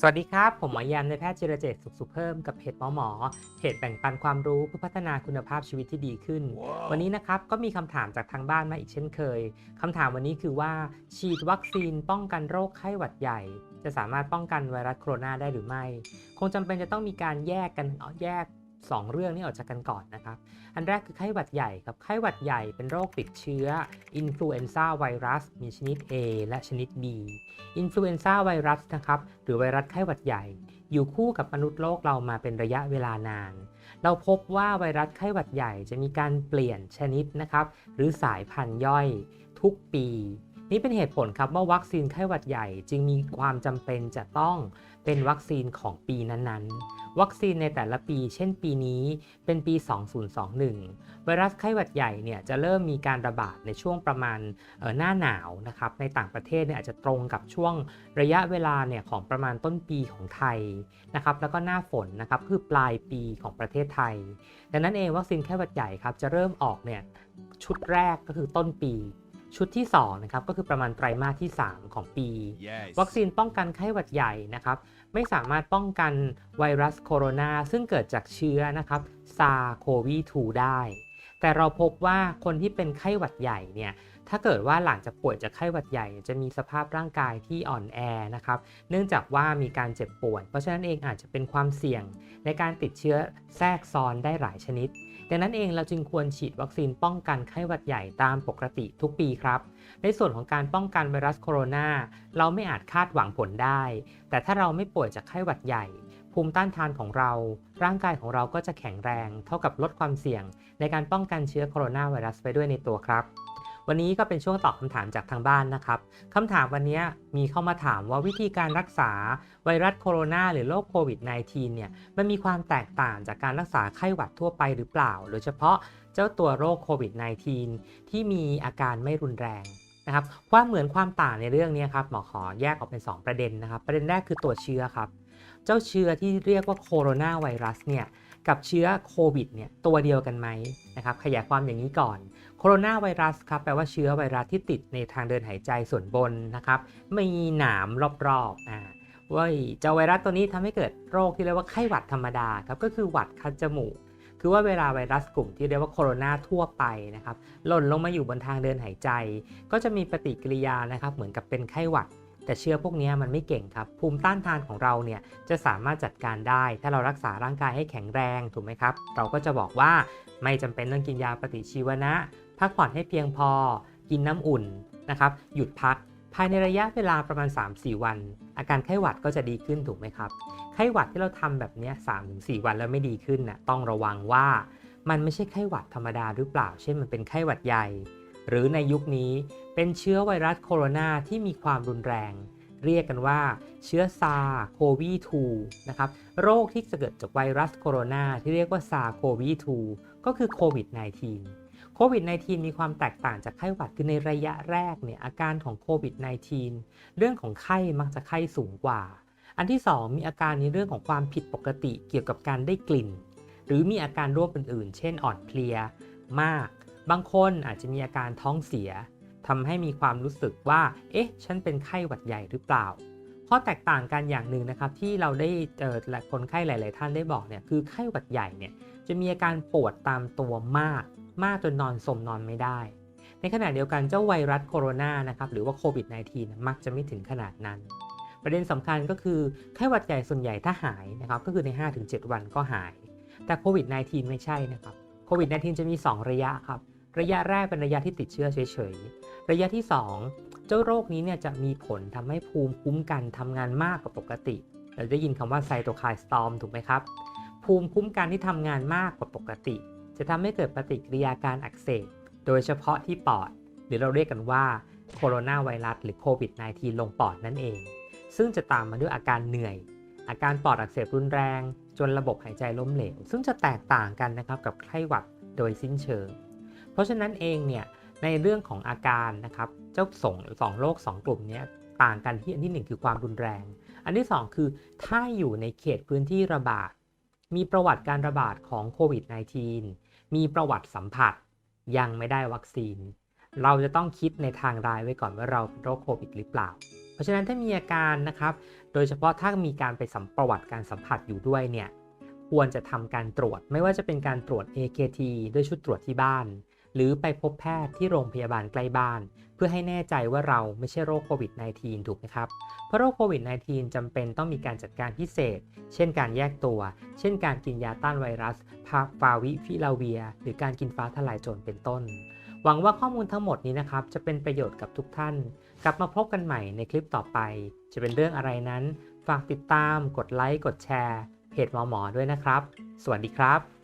สวัสดีครับ ผมหมอยันในแพทย์จิรเจตสุขสุขเพิ่มกับเพจหมอหมอเพจแบ่งปันความรู้เพื่อพัฒนาคุณภาพชีวิตที่ดีขึ้นวันนี้นะครับก็มีคำถามจากทางบ้านมาอีกเช่นเคยคำถามวันนี้คือว่า ฉีดวัคซีนป้องกันโรคไข้หวัดใหญ่ จะสามารถป้องกันไวรัสโคโรนาได้หรือไม่ คงจำเป็นจะต้องมีการแยกกันแยก 2 เรื่องนี้ออกจากกันก่อนนะครับ อันแรกคือไข้หวัดใหญ่ครับ ไข้หวัดใหญ่เป็นโรคติดเชื้ออินฟลูเอนซ่าไวรัส มีชนิด A และชนิด B อินฟลูเอนซ่าไวรัสนะครับ หรือไวรัสไข้หวัดใหญ่ อยู่คู่กับมนุษย์โลกเรามาเป็นระยะเวลานาน เราพบว่าไวรัสไข้หวัดใหญ่จะมีการเปลี่ยนชนิดนะครับ หรือสายพันธุ์ย่อยทุกปี นี่เป็นเหตุผลครับว่าวัคซีนไข้หวัดใหญ่จึงมีความจำเป็นจะต้องเป็นวัคซีนของปีนั้นๆ วัคซีนในแต่ละปี เช่นปีนี้เป็นปี 2021 ไวรัสไข้หวัดใหญ่เนี่ยจะเริ่มมีการระบาดในช่วงประมาณหน้าหนาวนะครับ ในต่างประเทศเนี่ยอาจจะตรงกับช่วงระยะเวลาเนี่ยของประมาณต้นปีของไทยนะครับ แล้วก็หน้าฝนนะครับคือปลายปีของประเทศไทย ดังนั้นเองวัคซีนไข้หวัดใหญ่ครับจะเริ่มออกเนี่ยชุดแรกก็คือต้นปี ชุดที่ 2 นะครับ ก็คือประมาณไตรมาสที่ 3 ของปี Yes. วัคซีนป้องกันไข้หวัดใหญ่นะครับ ไม่สามารถป้องกันไวรัสโคโรนา ซึ่งเกิดจากเชื้อนะครับซาโควี2ได้ แต่เราพบว่าคนที่เป็นไข้หวัดใหญ่เนี่ยถ้าเกิดว่าหลังจากป่วยจากไข้หวัดใหญ่ จะมีสภาพร่างกายที่อ่อนแอนะครับ เนื่องจากว่ามีการเจ็บป่วย เพราะฉะนั้นเองอาจจะเป็นความเสี่ยงในการติดเชื้อแทรกซ้อนได้หลายชนิด ดังนั้นเองเราจึงควรฉีดวัคซีนป้องกันไข้หวัดใหญ่ตามปกติทุกปีครับ ในส่วนของการป้องกันไวรัสโคโรนาเราไม่อาจคาดหวังผลได้ แต่ถ้าเราไม่ป่วยจากไข้หวัดใหญ่ ภูมิต้านทานของเรา ร่างกายของเราก็จะแข็งแรง เท่ากับลดความเสี่ยง ในการป้องกันเชื้อโคโรนาไวรัสไปด้วยในตัวครับ วันนี้ก็เป็นช่วงตอบคำถามจากทางบ้านนะครับคำถามวันนี้มีเข้ามาถามว่าวิธีการรักษาไวรัสโคโรนาหรือโรคโควิด -19 เนี่ยมันมีความแตกต่างจากการรักษาไข้หวัดทั่วไปหรือเปล่า โดยเฉพาะเจ้าตัวโรคโควิด -19 ที่มีอาการไม่รุนแรงนะครับความเหมือนความต่างในเรื่องนี้ครับหมอขอแยกออกเป็น 2 ประเด็นนะครับ ประเด็นแรกคือตัวเชื้อครับ เจ้าเชื้อที่เรียกว่าโคโรนาไวรัสเนี่ยกับเชื้อโควิดเนี่ยตัวเดียวกันไหมนะครับขยายความอย่างนี้ก่อน โคโรนาไวรัสครับแปลว่าเชื้อไวรัสที่ติดในทางเดินหายใจส่วนบนนะครับมีหนามรอบๆอ่าว่าเจ้าไวรัสตัวนี้ทำให้เกิดโรคที่เรียกว่าไข้หวัดธรรมดาครับก็คือหวัดคัดจมูก คือว่าเวลาไวรัสกลุ่มที่เรียกว่าโคโรนาทั่วไปนะครับหล่นลงมาอยู่บนทางเดินหายใจ ก็จะมีปฏิกิริยานะครับเหมือนกับเป็นไข้หวัด แต่เชื้อพวกนี้มันไม่เก่งครับ ภูมิต้านทานของเราเนี่ยจะสามารถจัดการได้ ถ้าเรารักษาร่างกายให้แข็งแรงถูกไหมครับ เราก็จะบอกว่าไม่จำเป็นต้องกินยาปฏิชีวนะ พักผ่อนให้เพียงพอ กินน้ำอุ่นนะครับ หยุดพักภายในระยะเวลาประมาณ 3-4 วัน อาการไข้หวัดก็จะดีขึ้นถูกไหมครับ ไข้หวัดที่เราทำแบบนี้3-4 วันแล้วไม่ดีขึ้นนะ่ะต้องระวังว่ามันไม่ใช่ไข้หวัดธรรมดาหรือเปล่า เช่นมันเป็นไข้หวัดใหญ่ หรือในยุคนี้เป็นเชื้อไวรัสโคโรนาที่มีความรุนแรง เรียกกันว่าเชื้อซาโควี2นะครับโรคที่จะเกิดจากไวรัสโคโรนาที่เรียกว่าซาโควี2ก็คือโควิด -19 โควิด -19 มีความแตกต่างจากไข้หวัดคือในระยะแรกเนี่ยอาการของโควิด -19 เรื่องของไข้มักจะไข้สูงกว่า อันที่ 2 มีอาการในเรื่องของความผิดปกติเกี่ยวกับการได้กลิ่น หรือมีอาการร่วมอื่นๆ เช่นอ่อนเพลีย มาก บางคนอาจจะมีอาการท้องเสียทำให้มีความรู้สึกว่า เอ๊ะ ฉันเป็นไข้หวัดใหญ่หรือเปล่า ข้อแตกต่างกันอย่างหนึ่งนะครับที่เราได้เจอและคนไข้หลาย ๆ ท่านได้บอกเนี่ยคือไข้หวัดใหญ่เนี่ยจะมีอาการปวดตามตัวมาก มากจนนอนสมนอนไม่ได้ ในขณะเดียวกันเจ้าไวรัสโคโรนานะครับหรือว่าโควิด -19 มักจะไม่ถึงขนาดนั้น ประเด็นสำคัญก็คือไข้หวัดใหญ่ส่วนใหญ่ถ้าหายนะครับก็คือใน 5-7 วันก็หาย แต่โควิด -19 ไม่ใช่นะครับโควิด -19 จะมี 2 ระยะครับ ระยะแรกเป็นระยะที่ติดเชื้อเฉยๆ ระยะที่ 2 เจ้าโรคนี้เนี่ยจะมีผลทำให้ภูมิคุ้มกันทำงานมากกว่าปกติ เราได้ยินคำว่าไซโตไคน์สตอมถูกไหมครับ ภูมิคุ้มกันที่ทำงานมากกว่าปกติ จะทำให้เกิดปฏิกิริยาการอักเสบ โดยเฉพาะที่ปอด หรือเราเรียกกันว่าโคโรนาไวรัสหรือโควิด -19 ลงปอดนั่นเอง ซึ่งจะตามมาด้วยอาการเหนื่อย อาการปอดอักเสบรุนแรง จนระบบหายใจล้มเหลว ซึ่งจะแตกต่างกันนะครับกับไข้หวัดโดยสิ้นเชิง เพราะฉะนั้นเองเนี่ยในเรื่องของอาการนะครับเจ้าสองสองโรคสองกลุ่มนี้ต่างกันที่อันที่หนึ่งคือความรุนแรง อันที่สองคือถ้าอยู่ในเขตพื้นที่ระบาด มีประวัติการระบาดของโควิด -19 มีประวัติสัมผัสยังไม่ได้วัคซีน เราจะต้องคิดในทางรายไว้ก่อนว่าเราเป็นโรคโควิดหรือเปล่า เพราะฉะนั้นถ้ามีอาการนะครับ โดยเฉพาะถ้ามีการไปสัมประวัติการสัมผัสอยู่ด้วยเนี่ยควรจะทำการตรวจไม่ว่าจะเป็นการตรวจ AKT ด้วยชุดตรวจที่บ้าน หรือไปพบแพทย์ที่โรงพยาบาลใกล้บ้าน เพื่อให้แน่ใจว่าเราไม่ใช่โรคโควิด -19 ถูกไหมครับ เพราะโรคโควิด -19 จำเป็นต้องมีการจัดการพิเศษ เช่นการแยกตัว เช่นการกินยาต้านไวรัสพาฟาวิพิลาเวีย หรือการกินฟ้าทลายโจรเป็นต้น หวังว่าข้อมูลทั้งหมดนี้นะครับจะเป็นประโยชน์กับทุกท่าน กลับมาพบกันใหม่ในคลิปต่อไป จะเป็นเรื่องอะไรนั้น ฝากติดตาม กดไลค์ กดแชร์ เพจหมอหมอด้วยนะครับ สวัสดีครับ